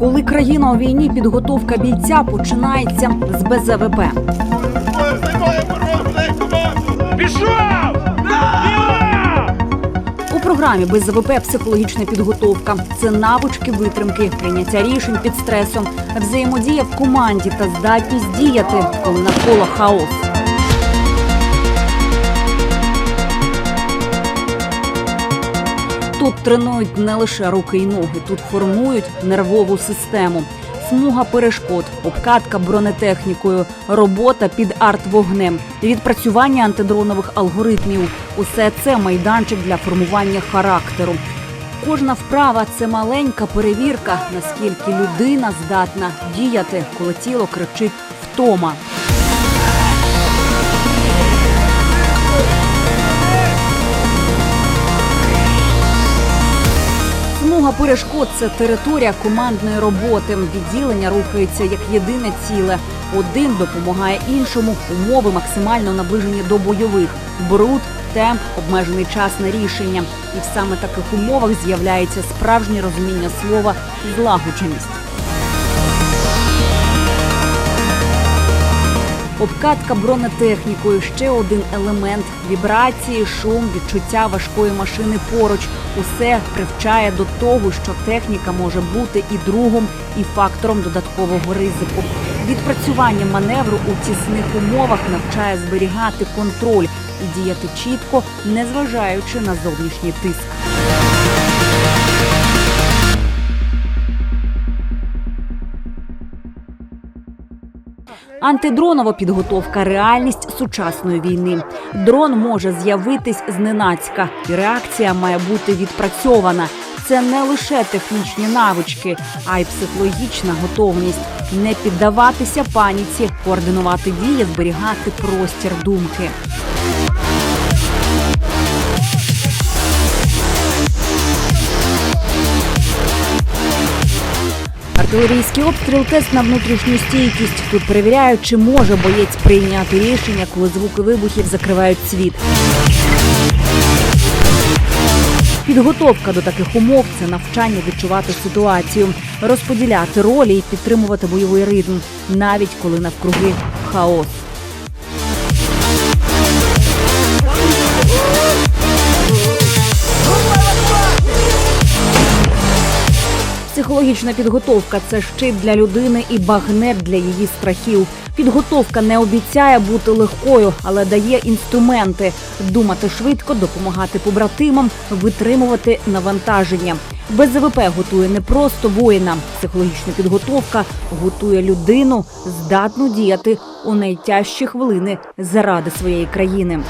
Коли країна у війні, підготовка бійця починається з БЗВП. У програмі БЗВП психологічна підготовка. Це навички витримки, прийняття рішень під стресом, взаємодія в команді та здатність діяти, коли навколо хаос. Тут тренують не лише руки й ноги, тут формують нервову систему. Смуга перешкод, обкатка бронетехнікою, робота під арт-вогнем, відпрацювання антидронових алгоритмів. Усе це майданчик для формування характеру. Кожна вправа це маленька перевірка, наскільки людина здатна діяти, коли тіло кричить втома. Смуга перешкод це територія командної роботи. Відділення рухається як єдине ціле. Один допомагає іншому. Умови максимально наближені до бойових. Бруд, темп, обмежений час на рішення. І в саме таких умовах з'являється справжнє розуміння слова злагодженість. Обкатка бронетехнікою ще один елемент вібрації, шум, відчуття важкої машини поруч. Усе привчає до того, що техніка може бути і другом, і фактором додаткового ризику. Відпрацювання маневру у тісних умовах навчає зберігати контроль і діяти чітко, незважаючи на зовнішній тиск. Антидронова підготовка реальність сучасної війни. Дрон може з'явитись зненацька, і реакція має бути відпрацьована. Це не лише технічні навички, а й психологічна готовність не піддаватися паніці, координувати дії, зберігати простір думки. Артилерійський обстріл тест на внутрішню стійкість. Тут перевіряють, чи може боєць прийняти рішення, коли звуки вибухів закривають світ. Підготовка до таких умов це навчання відчувати ситуацію, розподіляти ролі і підтримувати бойовий ритм, навіть коли навкруги хаос. Психологічна підготовка це щит для людини і багнет для її страхів. Підготовка не обіцяє бути легкою, але дає інструменти думати швидко, допомагати побратимам, витримувати навантаження. БЗВП готує не просто воїна. Психологічна підготовка готує людину, здатну діяти у найтяжчі хвилини заради своєї країни.